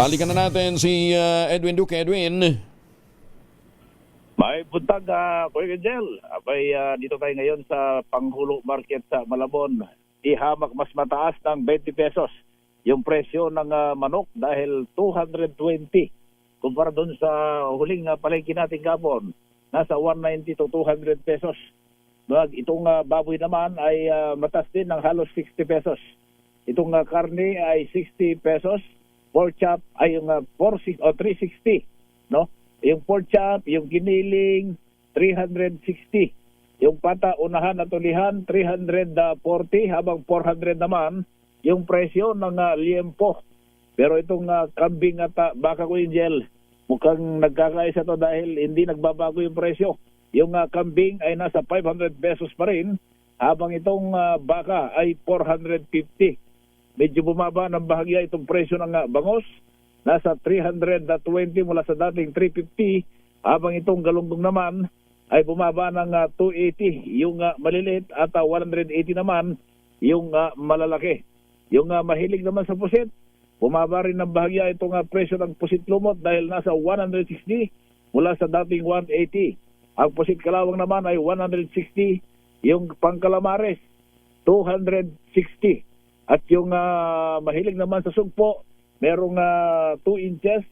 Balikan na natin si uh, Edwin Duque. Edwin. May buntag, uh, Kuya Gengel. Abay, ah, dito tayo ngayon sa Panghulo Market sa Malabon. Ihamak mas mataas ng 20 pesos yung presyo ng ah, manok dahil 220 kumpara doon sa huling uh, palengke natin kapon. Nasa 190 to 200 pesos. Mag, itong ah, baboy naman ay ah, mataas din ng halos 60 pesos. Itong ah, karne ay 60 pesos. Pork chop ay yung ah, 46 o 360, no? Yung pork chop, yung giniling 360. Yung pata unahan at ulihan 340 habang 400 naman yung presyo ng ah, liempo. Pero itong ah, kambing at ah, baka ko angel, mukhang nagkakaisa to dahil hindi nagbabago yung presyo. Yung ah, kambing ay nasa 500 pesos pa rin habang itong ah, baka ay 450 medyo bumaba ng bahagya itong presyo ng ah, bangos. Nasa 320 mula sa dating 350 habang itong galunggong naman ay bumaba ng ah, 280 yung ah, maliliit at ah, 180 naman yung ah, malalaki. Yung ah, mahilig naman sa pusit, bumaba rin ng bahagya itong ah, presyo ng pusit lumot dahil nasa 160 mula sa dating 180. Ang pusit kalawang naman ay 160, yung pangkalamares 260. At yung ah, mahilig naman sa sugpo, merong 2 inches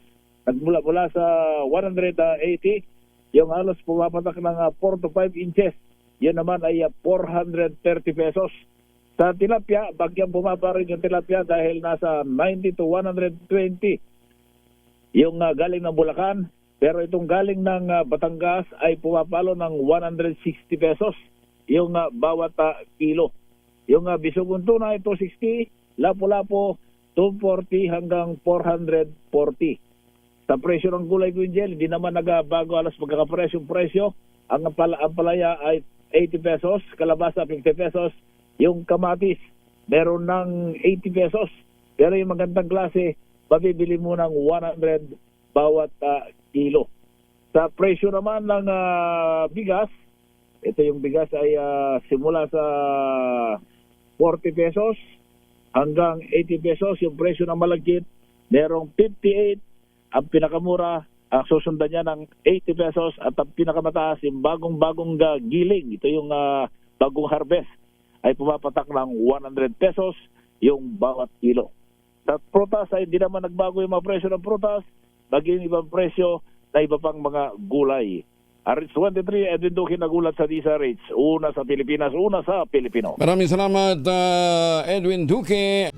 nagmula mula sa 180. Yung halos pumapatak ng 4 to 5 inches. Yan naman ay ah, 430 pesos. Sa tilapia, bagyang bumaba rin yung tilapia dahil nasa 90 to 120 yung ah, galing ng Bulacan. Pero itong galing ng ah, Batangas ay pumapalo ng 160 pesos yung ah, bawat ah, kilo. Yung uh, bisugon tunay 260, lapo-lapo 240 hanggang 440. Sa presyo ng gulay ko hindi naman nagabago alas magkakapresyo presyo. Ang pala, ang palaya ay 80 pesos, kalabasa 50 pesos, yung kamatis meron ng 80 pesos. Pero yung magandang klase, mabibili mo ng 100 bawat ah, kilo. Sa presyo naman ng ah, bigas, ito yung bigas ay ah, simula sa 40 pesos hanggang 80 pesos yung presyo ng malagkit. Merong 58 ang pinakamura ang susundan niya ng 80 pesos at ang pinakamataas yung bagong-bagong ah, giling. Ito yung ah, bagong harvest ay pumapatak ng 100 pesos yung bawat kilo. Sa prutas ay hindi naman nagbago yung mga presyo ng prutas, maging ibang presyo na iba pang mga gulay. RH 23, Edwin Duque nagulat sa Disa Rates. Una sa Pilipinas, una sa Pilipino. Maraming salamat, uh, Edwin Duque.